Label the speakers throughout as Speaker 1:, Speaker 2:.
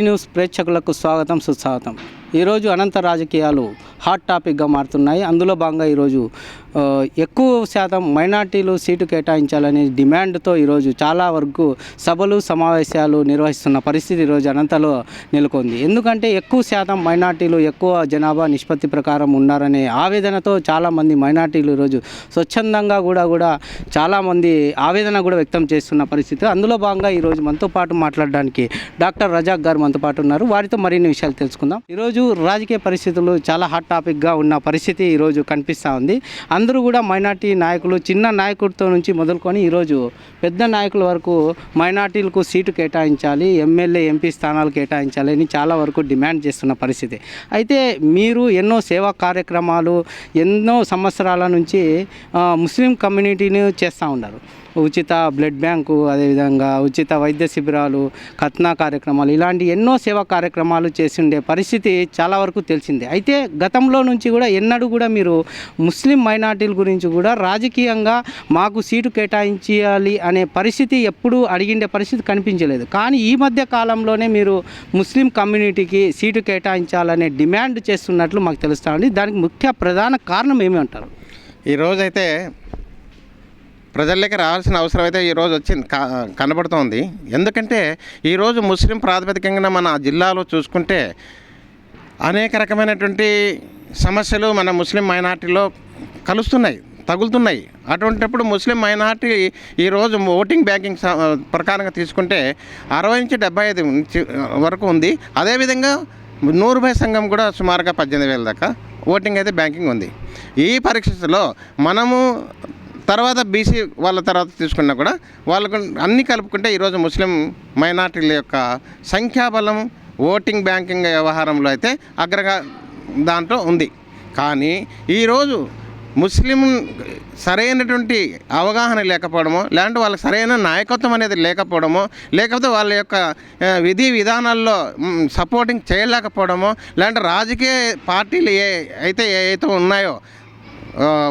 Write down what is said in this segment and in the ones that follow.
Speaker 1: News ప్రేక్షకులకు స్వాగతం సుస్వాగతం. ఈరోజు అనంత రాజకీయాలు హాట్ టాపిక్గా మారుతున్నాయి. అందులో భాగంగా ఈరోజు ఎక్కువ శాతం మైనార్టీలు సీటు కేటాయించాలనే డిమాండ్తో ఈరోజు చాలా వరకు సభలు సమావేశాలు నిర్వహిస్తున్న పరిస్థితి ఈరోజు అనంతలో నెలకొంది. ఎందుకంటే ఎక్కువ శాతం మైనార్టీలు ఎక్కువ జనాభా నిష్పత్తి ప్రకారం ఉన్నారనే ఆవేదనతో చాలామంది మైనార్టీలు ఈరోజు స్వచ్ఛందంగా కూడా కూడా చాలామంది ఆవేదన కూడా వ్యక్తం చేస్తున్న పరిస్థితి. అందులో భాగంగా ఈరోజు మనతో పాటు మాట్లాడడానికి డాక్టర్ రజాక్ గారు మనతో పాటు ఉన్నారు. వారితో మరిన్ని విషయాలు తెలుసుకుందాం. ఈరోజు రాజకీయ పరిస్థితులు చాలా హాట్ టాపిక్గా ఉన్న పరిస్థితి ఈరోజు కనిపిస్తూ ఉంది. అందరూ కూడా మైనార్టీ నాయకులు చిన్న నాయకుడితో నుంచి మొదలుకొని ఈరోజు పెద్ద నాయకుల వరకు మైనార్టీలకు సీటు కేటాయించాలి ఎమ్మెల్యే ఎంపీ స్థానాలు కేటాయించాలి అని చాలా వరకు డిమాండ్ చేస్తున్న పరిస్థితి. అయితే మీరు ఎన్నో సేవా కార్యక్రమాలు ఎన్నో సంవత్సరాల నుంచి ముస్లిం కమ్యూనిటీని చేస్తూ ఉన్నారు. ఉచిత బ్లడ్ బ్యాంకు అదేవిధంగా ఉచిత వైద్య శిబిరాలు కత్నా కార్యక్రమాలు ఇలాంటి ఎన్నో సేవా కార్యక్రమాలు చేసిండే పరిస్థితి చాలా వరకు తెలిసిందే. అయితే గతంలో నుంచి కూడా ఎన్నడూ కూడా మీరు ముస్లిం మైనార్టీల గురించి కూడా రాజకీయంగా మాకు సీటు కేటాయించాలి అనే పరిస్థితి ఎప్పుడూ అడిగిండే పరిస్థితి కనిపించలేదు. కానీ ఈ మధ్య కాలంలోనే మీరు ముస్లిం కమ్యూనిటీకి సీటు కేటాయించాలనే డిమాండ్ చేస్తున్నట్లు మాకు తెలుస్తా ఉంది. దానికి ముఖ్య ప్రధాన కారణం ఏమి అంటారు?
Speaker 2: ఈరోజైతే ప్రజల్లోకి రావాల్సిన అవసరం అయితే ఈరోజు వచ్చింది కా కనబడుతోంది. ఎందుకంటే ఈరోజు ముస్లిం ప్రాతిపదికంగా మన జిల్లాలో చూసుకుంటే అనేక రకమైనటువంటి సమస్యలు మన ముస్లిం మైనార్టీలో కలుస్తున్నాయి తగులుతున్నాయి. అటువంటిప్పుడు ముస్లిం మైనార్టీ ఈరోజు ఓటింగ్ బ్యాంకింగ్ స- ప్రకారంగా తీసుకుంటే అరవై నుంచి డెబ్బై ఐదు నుంచి వరకు ఉంది. అదేవిధంగా నూరుభై సంఘం కూడా సుమారుగా పద్దెనిమిది వేల దాకా ఓటింగ్ అయితే బ్యాంకింగ్ ఉంది. ఈ పరిస్థితుల్లో మనము తర్వాత బీసీ వాళ్ళ తర్వాత తీసుకున్నా కూడా వాళ్ళకు అన్నీ కలుపుకుంటే ఈరోజు ముస్లిం మైనార్టీల యొక్క సంఖ్యాబలం ఓటింగ్ బ్యాంకింగ్ వ్యవహారంలో అయితే అగ్రగా దాంట్లో ఉంది. కానీ ఈరోజు ముస్లిం సరైనటువంటి అవగాహన లేకపోవడమో లేదంటే వాళ్ళకి సరైన నాయకత్వం అనేది లేకపోవడమో లేకపోతే వాళ్ళ యొక్క విధి విధానాల్లో సపోర్టింగ్ చేయలేకపోవడమో లేదంటే రాజకీయ పార్టీలు ఏ అయితే ఏ అయితే ఉన్నాయో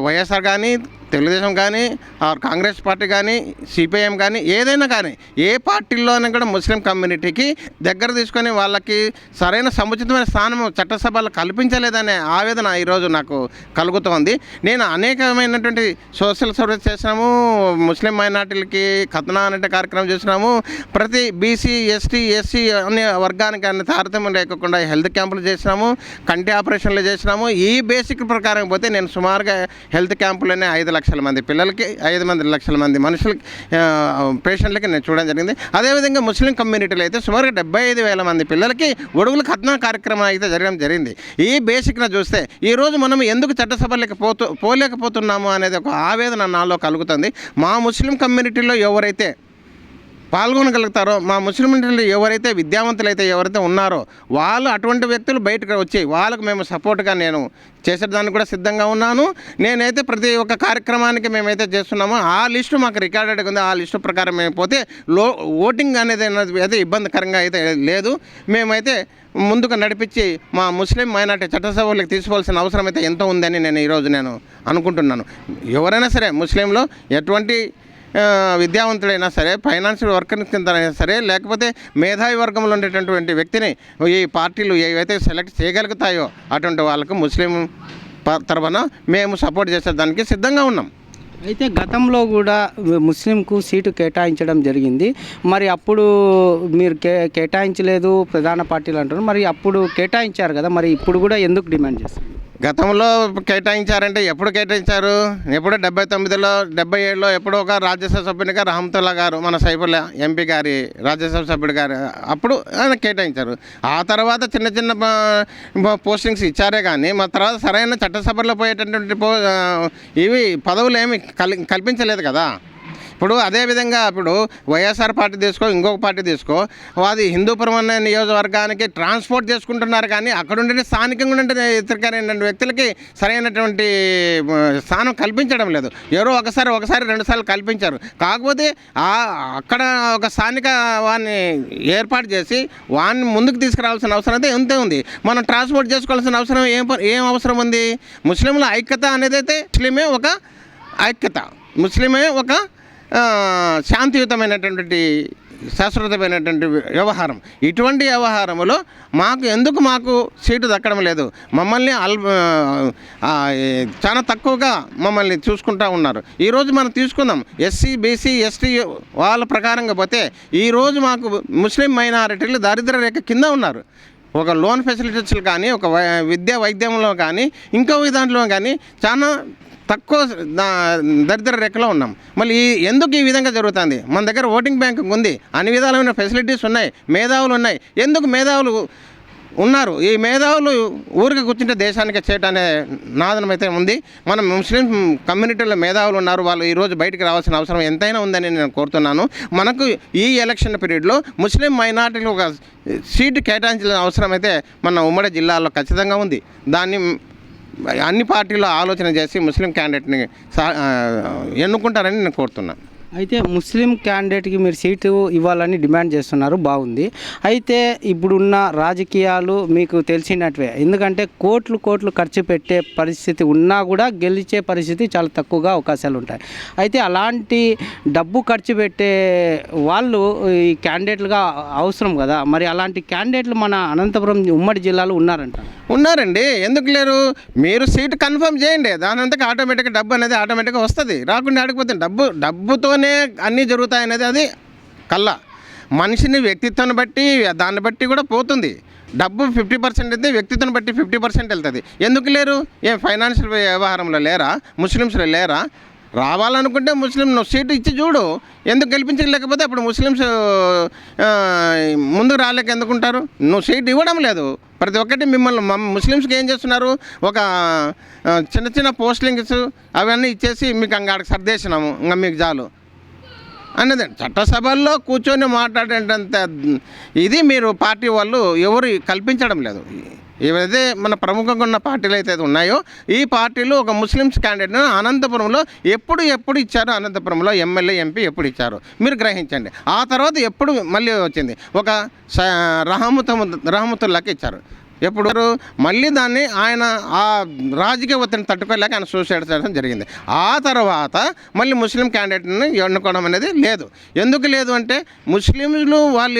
Speaker 2: వైఎస్ఆర్ కానీ తెలుగుదేశం కానీ కాంగ్రెస్ పార్టీ కానీ సిపిఐఎం కానీ ఏదైనా కానీ ఏ పార్టీలోనే కూడా ముస్లిం కమ్యూనిటీకి దగ్గర తీసుకొని వాళ్ళకి సరైన సముచితమైన స్థానం చట్టసభలో కల్పించలేదనే ఆవేదన ఈరోజు నాకు కలుగుతోంది. నేను అనేకమైనటువంటి సోషల్ సర్వీస్ చేసినాము ముస్లిం మైనార్టీలకి కథనా అనే కార్యక్రమం చేసినాము. ప్రతి బీసీ ఎస్టీ ఎస్సీ అనే వర్గానికి అనే తారతమ్యం లేకుండా హెల్త్ క్యాంపులు చేసినాము కంటి ఆపరేషన్లు చేసినాము. ఈ బేసిక్ ప్రకారం పోతే నేను సుమారుగా హెల్త్ క్యాంపులనే ఐదు లక్షలు లక్షల మంది పిల్లలకి ఐదు మంది లక్షల మంది మనుషులకి పేషెంట్లకి నేను చూడడం జరిగింది. అదేవిధంగా ముస్లిం కమ్యూనిటీలో అయితే సుమారుగా డెబ్బై ఐదు వేల మంది పిల్లలకి ఒడుగులు ఖద్నా కార్యక్రమం అయితే జరగడం జరిగింది. ఈ బేసిక్న చూస్తే ఈరోజు మనం ఎందుకు చట్టసభలకి పోతూ పోలేకపోతున్నాము అనేది ఒక ఆవేదన నాలో కలుగుతుంది. మా ముస్లిం కమ్యూనిటీలో ఎవరైతే పాల్గొనగలుగుతారో మా ముస్లింలు ఎవరైతే విద్యావంతులైతే ఎవరైతే ఉన్నారో వాళ్ళు అటువంటి వ్యక్తులు బయటకు వచ్చి వాళ్ళకు మేము సపోర్ట్గా నేను చేసేదానికి కూడా సిద్ధంగా ఉన్నాను. నేనైతే ప్రతి ఒక్క కార్యక్రమానికి మేమైతే చేస్తున్నామో ఆ లిస్టు మాకు రికార్డెడ్ ఉంది. ఆ లిస్టు ప్రకారం మేము పోతే లో ఓటింగ్ అనేది అయితే ఇబ్బందికరంగా అయితే లేదు. మేమైతే ముందుకు నడిపించి మా ముస్లిం మైనార్టీ చట్టసభలకు తీసుకోవాల్సిన అవసరం అయితే ఎంతో ఉందని నేను ఈరోజు నేను అనుకుంటున్నాను. ఎవరైనా సరే ముస్లింలో ఎటువంటి విద్యావంతుడైనా సరే ఫైనాన్షియల్ వర్కర్ కింద సరే లేకపోతే మేధావి వర్గంలో ఉండేటటువంటి వ్యక్తిని ఈ పార్టీలు ఏవైతే సెలెక్ట్ చేయగలుగుతాయో అటువంటి వాళ్ళకు ముస్లిం తరఫున మేము సపోర్ట్ చేసేదానికి సిద్ధంగా ఉన్నాం.
Speaker 1: అయితే గతంలో కూడా ముస్లింకు సీటు కేటాయించడం జరిగింది. మరి అప్పుడు మీరు కే కేటాయించలేదు ప్రధాన పార్టీలు అంటారు మరి అప్పుడు కేటాయించారు కదా మరి ఇప్పుడు కూడా ఎందుకు డిమాండ్ చేస్తారు
Speaker 2: గతంలో కేటాయించారంటే ఎప్పుడు కేటాయించారు? ఎప్పుడో డెబ్బై తొమ్మిదిలో డెబ్బై ఏడులో ఎప్పుడో ఒక రాజ్యసభ సభ్యునిగా రహమతుల్లా గారు మన సైఫుల్లా ఎంపీ గారి రాజ్యసభ సభ్యుడు గారు అప్పుడు ఆయన కేటాయించారు. ఆ తర్వాత చిన్న చిన్న పోస్టింగ్స్ ఇచ్చారే కానీ మా తర్వాత సరైన చట్టసభలో పోయేటటువంటి పో ఇవి పదవులు ఏమి కల్ కల్పించలేదు కదా? ఇప్పుడు అదేవిధంగా ఇప్పుడు వైఎస్ఆర్ పార్టీ తీసుకో ఇంకొక పార్టీ తీసుకో అది హిందూపురం అనే నియోజకవర్గానికి ట్రాన్స్పోర్ట్ చేసుకుంటున్నారు కానీ అక్కడ ఉండే స్థానికంగా ఉండే ఇతరకైనటువంటి వ్యక్తులకి సరైనటువంటి స్థానం కల్పించడం లేదు. ఎవరో ఒకసారి ఒకసారి రెండుసార్లు కల్పించారు. కాకపోతే అక్కడ ఒక స్థానిక వాడిని ఏర్పాటు చేసి వాడిని ముందుకు తీసుకురావాల్సిన అవసరం అయితే ఎంతే ఉంది. మనం ట్రాన్స్పోర్ట్ చేసుకోవాల్సిన అవసరం ఏం ఏం అవసరం ఉంది? ముస్లింల ఐక్యత అనేది అయితే ముస్లిమే ఒక ఐక్యత. ముస్లిమే ఒక శాంతియుతమైనటువంటి శాశ్వతమైనటువంటి వ్యవహారం. ఇటువంటి వ్యవహారంలో మాకు ఎందుకు మాకు సీటు దక్కడం లేదు? మమ్మల్ని అల్ చాలా తక్కువగా మమ్మల్ని చూసుకుంటా ఉన్నారు. ఈరోజు మనం తీసుకుందాం. ఎస్సీ బీసీ ఎస్టీ వాళ్ళ ప్రకారంగా పోతే ఈరోజు మాకు ముస్లిం మైనారిటీలు దారిద్ర రేఖ కింద ఉన్నారు. ఒక లోన్ ఫెసిలిటీస్లు కానీ ఒక వై- విద్యా వైద్యంలో కానీ ఇంకో దాంట్లో కానీ చాలా తక్కువ దరిద్ర రేఖలో ఉన్నాం. మళ్ళీ ఎందుకు ఈ విధంగా జరుగుతుంది? మన దగ్గర ఓటింగ్ బ్యాంక్ ఉంది. అన్ని విధాలైన ఫెసిలిటీస్ ఉన్నాయి. మేధావులు ఉన్నాయి. ఎందుకు మేధావులు ఉన్నారు? ఈ మేధావులు ఊరికి కూర్చుంటే దేశానికి చేయటం అనే నాదనం అయితే ఉంది. మనం ముస్లిం కమ్యూనిటీలో మేధావులు ఉన్నారు. వాళ్ళు ఈరోజు బయటికి రావాల్సిన అవసరం ఎంతైనా ఉందని నేను కోరుతున్నాను. మనకు ఈ ఎలక్షన్ పీరియడ్లో ముస్లిం మైనార్టీలు ఒక సీటు కేటాయించాల్సిన అవసరం అయితే మన ఉమ్మడి జిల్లాలో ఖచ్చితంగా ఉంది. దాన్ని అన్ని పార్టీలు ఆలోచన చేసి ముస్లిం క్యాండిడేట్ని సా- ఎన్నుకుంటారని నేను కోరుతున్నాను
Speaker 1: అయితే ముస్లిం క్యాండిడేట్కి మీరు సీటు ఇవ్వాలని డిమాండ్ చేస్తున్నారు బాగుంది. అయితే ఇప్పుడున్న రాజకీయాలు మీకు తెలిసినట్వే ఎందుకంటే కోట్లు కోట్లు ఖర్చు పెట్టే పరిస్థితి ఉన్నా కూడా గెలిచే పరిస్థితి చాలా తక్కువగా అవకాశాలు ఉంటాయి. అయితే అలాంటి డబ్బు ఖర్చు పెట్టే వాళ్ళు ఈ క్యాండిడేట్లుగా అవసరం కదా? మరి అలాంటి క్యాండిడేట్లు మన అనంతపురం ఉమ్మడి జిల్లాలో ఉన్నారంట.
Speaker 2: ఉన్నారండి. ఎందుకు లేరు? మీరు సీటు కన్ఫర్మ్ చేయండి. దాని అంతకు ఆటోమేటిక్గా డబ్బు అనేది ఆటోమేటిక్గా వస్తుంది. రాకుండా ఆడిపోతుంది డబ్బు వల్లనే అన్నీ జరుగుతాయి అనేది అది కళ్ళ. మనిషిని వ్యక్తిత్వాన్ని బట్టి దాన్ని బట్టి కూడా పోతుంది. డబ్బు ఫిఫ్టీ పర్సెంట్ అయితే వ్యక్తిత్వం బట్టి ఫిఫ్టీ పర్సెంట్ వెళ్తుంది. ఎందుకు లేరు? ఏ ఫైనాన్షియల్ వ్యవహారంలో లేరా? ముస్లిమ్స్లో లేరా? రావాలనుకుంటే ముస్లిం నువ్వు సీటు ఇచ్చి చూడు. ఎందుకు గెలిపించలేకపోతే అప్పుడు ముస్లిమ్స్ ముందుకు రాలేక ఎందుకుంటారు? నువ్వు సీట్ ఇవ్వడం లేదు. ప్రతి ఒక్కటి మిమ్మల్ని ముస్లిమ్స్కి ఏం చేస్తున్నారు? ఒక చిన్న చిన్న పోస్టింగ్స్ అవన్నీ ఇచ్చేసి మీకు అంగాడికి సర్దేసినాము. ఇంకా మీకు చాలు. అన్నది. చట్టసభల్లో కూర్చొని మాట్లాడేటంత ఇది మీరు పార్టీ వాళ్ళు ఎవరు కల్పించడం లేదు. ఏవైతే మన ప్రముఖంగా ఉన్న పార్టీలు అయితే ఉన్నాయో ఈ పార్టీలు ఒక ముస్లిమ్స్ క్యాండిడేట్ను అనంతపురంలో ఎప్పుడు ఎప్పుడు ఇచ్చారు అనంతపురంలో ఎమ్మెల్యే ఎంపీ ఎప్పుడు ఇచ్చారు మీరు గ్రహించండి. ఆ తర్వాత ఎప్పుడు మళ్ళీ వచ్చింది? ఒక స- రహమతు రహమతుల్లాకి ఇచ్చారు. ఎప్పుడు మళ్ళీ దాన్ని ఆయన ఆ రాజకీయ ఒత్తిడిని తట్టుకోలేక ఆయన సూసైడ్ చేయడం జరిగింది. ఆ తర్వాత మళ్ళీ ముస్లిం క్యాండిడేట్ని ఎన్నుకోవడం అనేది లేదు. ఎందుకు లేదు అంటే ముస్లింలు వాళ్ళు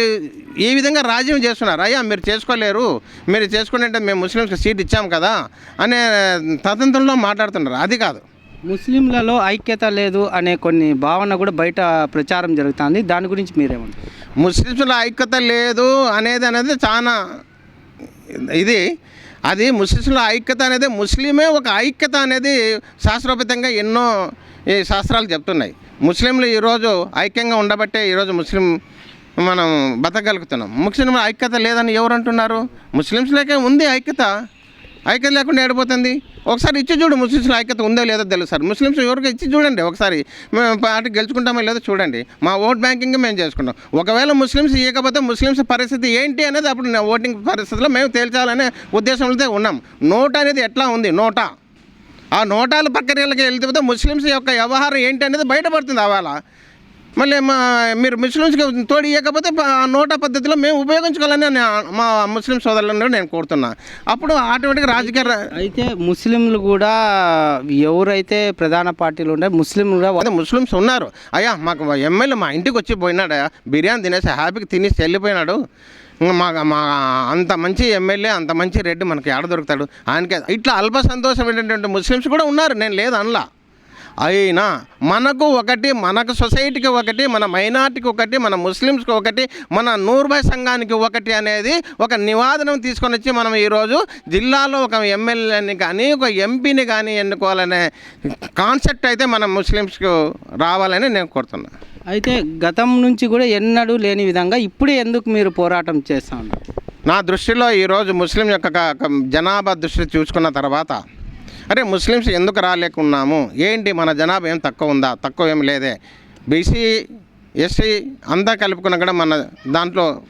Speaker 2: ఈ విధంగా రాజ్యం చేస్తున్నారు. అయ్యా మీరు చేసుకోలేరు. మీరు చేసుకుంటే మేము ముస్లింస్కి సీట్ ఇచ్చాం కదా అనే తతంత్రంలో మాట్లాడుతున్నారు. అది కాదు.
Speaker 1: ముస్లింలలో ఐక్యత లేదు అనే కొన్ని భావన కూడా బయట ప్రచారం జరుగుతుంది. దాని గురించి మీరేమంటారు?
Speaker 2: ముస్లింల ఐక్యత లేదు అనేది అనేది చాలా ఇది అది ముస్లింల ఐక్యత అనేది ముస్లిమే ఒక ఐక్యత అనేది శాస్త్రోపితంగా ఎన్నో ఈ శాస్త్రాలు చెప్తున్నాయి. ముస్లింలు ఈరోజు ఐక్యంగా ఉండబట్టే ఈరోజు ముస్లిం మనం బతకగలుగుతున్నాం. ముస్లింల ఐక్యత లేదని ఎవరు అంటున్నారు? ముస్లిమ్స్లకే ఉంది ఐక్యత. ఐక్యత లేకుండా ఏడిపోతుంది? ఒకసారి ఇచ్చి చూడు ముస్లిమ్స్లో ఐక్యత ఉందో లేదో తెలుసు సార్. ముస్లిమ్స్ ఎవరికి ఇచ్చి చూడండి ఒకసారి. మేము పార్టీ గెలుచుకుంటామో లేదో చూడండి. మా ఓట్ బ్యాంకింగ్ మేము చేసుకుంటాం. ఒకవేళ ముస్లిమ్స్ ఇవ్వకపోతే ముస్లిమ్స్ పరిస్థితి ఏంటి అనేది అప్పుడు ఓటింగ్ పరిస్థితిలో మేము తేల్చాలనే ఉద్దేశంతో ఉన్నాం. నోట అనేది ఎట్లా ఉంది? నోటా. ఆ నోటాల ప్రక్రియలకు వెళ్తే ముస్లిమ్స్ యొక్క వ్యవహారం ఏంటి అనేది బయటపడుతుంది అవాళ మళ్ళీ మా మీరు ముస్లిమ్స్కి తోడు ఇవ్వకపోతే నోటా పద్ధతిలో మేము ఉపయోగించుకోవాలని మా ముస్లిం సోదరులను నేను కోరుతున్నా. అప్పుడు ఆటోమేటిక్గా రాజకీయ
Speaker 1: అయితే ముస్లింలు కూడా ఎవరైతే ప్రధాన పార్టీలు ఉంటే ముస్లింలు
Speaker 2: ముస్లిమ్స్ ఉన్నారు. అయ్యా మాకు ఎమ్మెల్యే మా ఇంటికి వచ్చి పోయినాడు బిర్యానీ తినేసి హ్యాపీగా తినేసి వెళ్ళిపోయినాడు. మా మా అంత మంచి ఎమ్మెల్యే అంత మంచి రెడ్డి మనకి ఆడ దొరుకుతాడు. ఆయనకి ఇట్లా అల్ప సంతోషమైనటువంటి ముస్లిమ్స్ కూడా ఉన్నారు. నేను లేదు అనలా. అయినా మనకు ఒకటి మనకు సొసైటీకి ఒకటి మన మైనార్టీకి ఒకటి మన ముస్లిమ్స్కి ఒకటి మన నూర్భాయ్ సంఘానికి ఒకటి అనేది ఒక నివాదనం తీసుకొని వచ్చి మనం ఈరోజు జిల్లాలో ఒక ఎమ్మెల్యేని కానీ ఒక ఎంపీని కానీ ఎన్నుకోవాలనే కాన్సెప్ట్ అయితే మన ముస్లిమ్స్కి రావాలని నేను కోరుతున్నాను
Speaker 1: అయితే గతం నుంచి కూడా ఎన్నడూ లేని విధంగా ఇప్పుడే ఎందుకు మీరు పోరాటం చేస్తా ఉన్నారు?
Speaker 2: నా దృష్టిలో ఈరోజు ముస్లిం యొక్క జనాభా దృష్టి చూసుకున్న తర్వాత అరే ముస్లిమ్స్ ఎందుకు రాలేకున్నాము? ఏంటి మన జనాభా ఏం తక్కువ ఉందా? తక్కువ ఏం లేదే. బీసీ ఎస్సీ అంతా కలుపుకున్నా కూడా మన దాంట్లో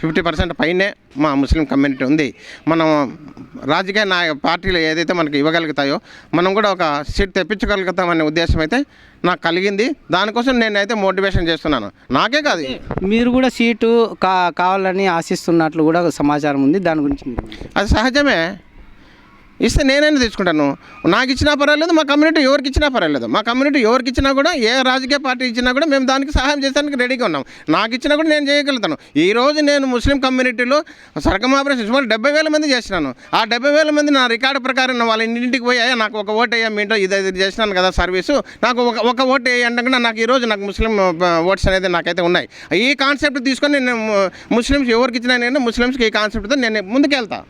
Speaker 2: ఫిఫ్టీ పర్సెంట్ పైనే మా ముస్లిం కమ్యూనిటీ ఉంది. మనం రాజకీయ నాయ పార్టీలు ఏదైతే మనకి ఇవ్వగలుగుతాయో మనం కూడా ఒక సీట్ తెప్పించగలుగుతామనే ఉద్దేశం అయితే నాకు కలిగింది. దానికోసం నేనైతే మోటివేషన్ చేస్తున్నాను. నాకే కాదు.
Speaker 1: మీరు కూడా సీటు కా కావాలని ఆశిస్తున్నట్లు కూడా సమాచారం ఉంది. దాని గురించి
Speaker 2: అది సహజమే. ఇస్తే నేనైనా తీసుకుంటాను. నాకు ఇచ్చినా పర్వాలేదు మా కమ్యూనిటీ ఎవరికి ఇచ్చినా పర్వాలేదు. మా కమ్యూనిటీ ఎవరికి ఇచ్చినా కూడా ఏ రాజకీయ పార్టీ ఇచ్చినా కూడా మేము దానికి సహాయం చేయడానికి రెడీగా ఉన్నాం. నాకు ఇచ్చినా కూడా నేను చేయగలుగుతాను. ఈ రోజు నేను ముస్లిం కమ్యూనిటీలో సరకం ఆపరేషన్ సుమారు డెబ్బై వేల మంది చేసినాను. ఆ డెబ్బై వేల మంది నా రికార్డు ప్రకారం వాళ్ళ ఇంటింటికి పోయి అయ్యా నాకు ఒక ఓటు అయ్యా మీ ఇంట్లో ఇది ఇది చేసినాను కదా సర్వీసు. నాకు ఒక ఒక ఓటు వేయండి కూడా నాకు ఈరోజు నాకు ముస్లిం ఓట్స్ అనేది నాకైతే ఉన్నాయి. ఈ కాన్సెప్ట్ తీసుకొని నేను ముస్లిమ్స్ ఎవరికి ఇచ్చినా నేను ముస్లిమ్స్కి ఈ కాన్సెప్ట్తో నేను ముందుకెళ్తా.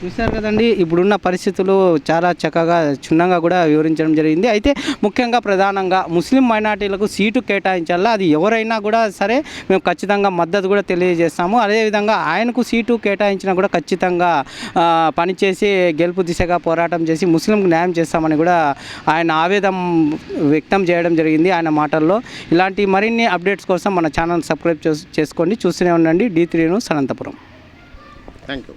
Speaker 1: చూశారు కదండి ఇప్పుడున్న పరిస్థితులు చాలా చక్కగా క్షుణ్ణంగా కూడా వివరించడం జరిగింది. అయితే ముఖ్యంగా ప్రధానంగా ముస్లిం మైనార్టీలకు సీటు కేటాయించాలా? అది ఎవరైనా కూడా సరే మేము ఖచ్చితంగా మద్దతు కూడా తెలియజేస్తాము. అదేవిధంగా ఆయనకు సీటు కేటాయించినా కూడా ఖచ్చితంగా పనిచేసి గెలుపు దిశగా పోరాటం చేసి ముస్లింకు న్యాయం చేస్తామని కూడా ఆయన ఆవేదం వ్యక్తం చేయడం జరిగింది ఆయన మాటల్లో. ఇలాంటి మరిన్ని అప్డేట్స్ కోసం మన ఛానల్ సబ్స్క్రైబ్ చేసుకోండి. చూస్తూనే ఉండండి. D three news Anantapuram.
Speaker 2: Thank you